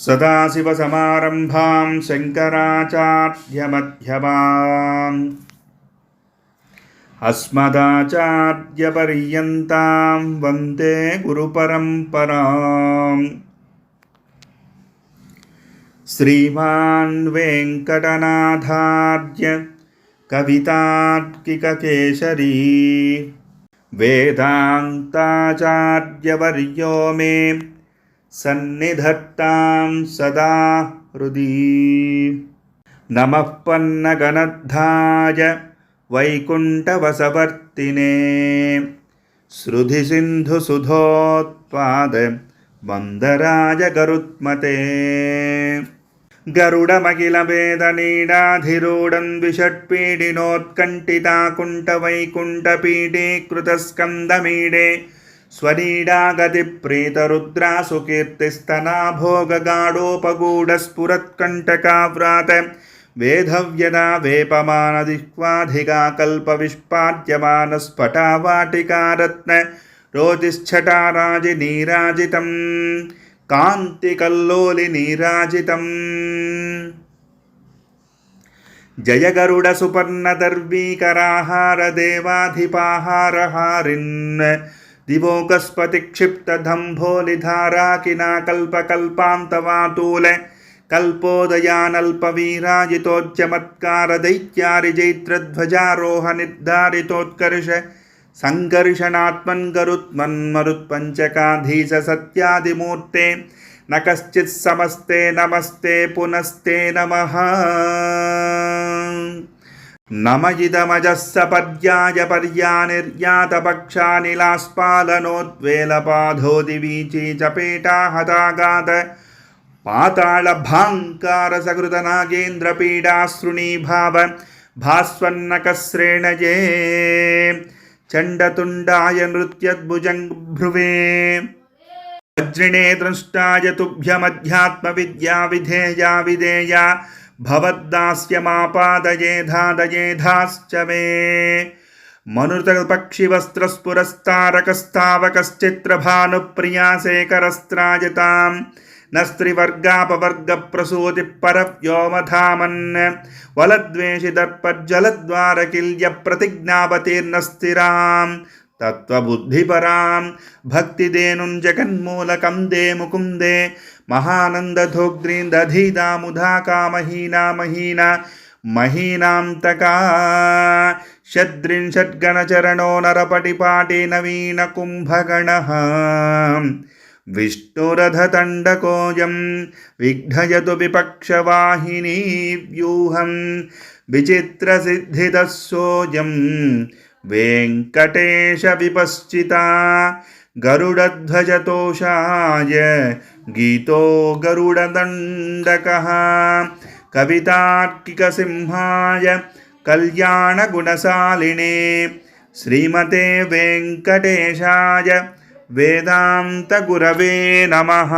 सदाशिवसमारम्भां शङ्कराचार्यमध्यमाम् अस्मदाचार्यपर्यन्तां वन्दे गुरुपरम्पराम् श्रीमान् वेङ्कटनाथार्य कवितार्किककेशरी वेदान्ताचार्यवर्यो मे सन्निधत्तां सदा हृदि नमः पन्नगनद्धाय वैकुण्ठवसवर्तिने श्रुधिसिन्धुसुधोत्पाद मन्दराय गरुत्मते गरुडमखिलवेदनीडाधिरूढं द्विषट्पीडिनोत्कण्ठिताकुण्ठवैकुण्ठपीठीकृतस्कन्दमीडे स्वनीडागतिप्रीतरुद्रासु कीर्तिस्तना भोगगाढोपगूढस्फुरत्कण्टकाव्रात वेधव्यदा वेपमानदिह्वाधिका कल्पविष्पाद्यमानस्फटावाटिकारत्न रोतिश्छटाराजिनीराजितं कान्तिकल्लोलिनीराजितम् जय गरुडसुपर्णदर्वीकराहारदेवाधिपाहारहारिन् दिवोकस्फटिक्षिप्तधम्भोलिधाराकिनाकल्पकल्पान्तवातूल कल्पोदयानल्पवीराजितोच्चमत्कारदैत्यारिजैत्रध्वजारोहनिर्धारितोत्कर्ष सङ्कर्षणात्मन् गरुत्मन्मरुत्पञ्चकाधीश सत्यादिमूर्ते न कश्चित् समस्ते नमस्ते पुनस्ते नमः నమయిదమజస్స పర్యాయ పర్యానిర్యాతపక్షానిలాస్పాలనోద్వేలపాధోదివీచీ చపేటా హతాగాత పాతాళభాంకారసకృతనాగేంద్రపీడాశ్రుణీభావ భాస్వన్నకశ్రేణజే చండతుండాయ నృత్యద్భుజంభ్రువే వజ్రిణే ద్రష్టాయ తుభ్యమధ్యాత్మవిద్యా విధేయా విధేయా विधेया भवद्दास्यमापादये धादये धाश्च मे मनुतपक्षिवस्त्रस्फुरस्तारकस्तावकश्चित्रभानुप्रिया शेखरस्त्रायतां न स्त्रिवर्गापवर्गप्रसूतिः परव्योमधामन् वलद्वेषिदर्पज्जलद्वारकिल्यप्रतिज्ञावतीर्न तत्त्वबुद्धिपरां भक्तिदेनुं जगन्मूलकं दे मुकुन्दे महानन्दधोग्रीं दधीदामुधा कामहीना महीना महीनान्तका नरपटिपाटे नवीनकुम्भगणः। विष्णुरथतण्डकोऽयं विघ्नयतु विपक्षवाहिनी व्यूहं विचित्रसिद्धितः सोऽयं वेङ्कटेशविपश्चिता। गरुडध्वजतोषाय गीतो गरुडदण्डकः। कवितार्किकसिंहाय कल्याणगुणशालिने श्रीमते वेङ्कटेशाय वेदान्तगुरवे नमः।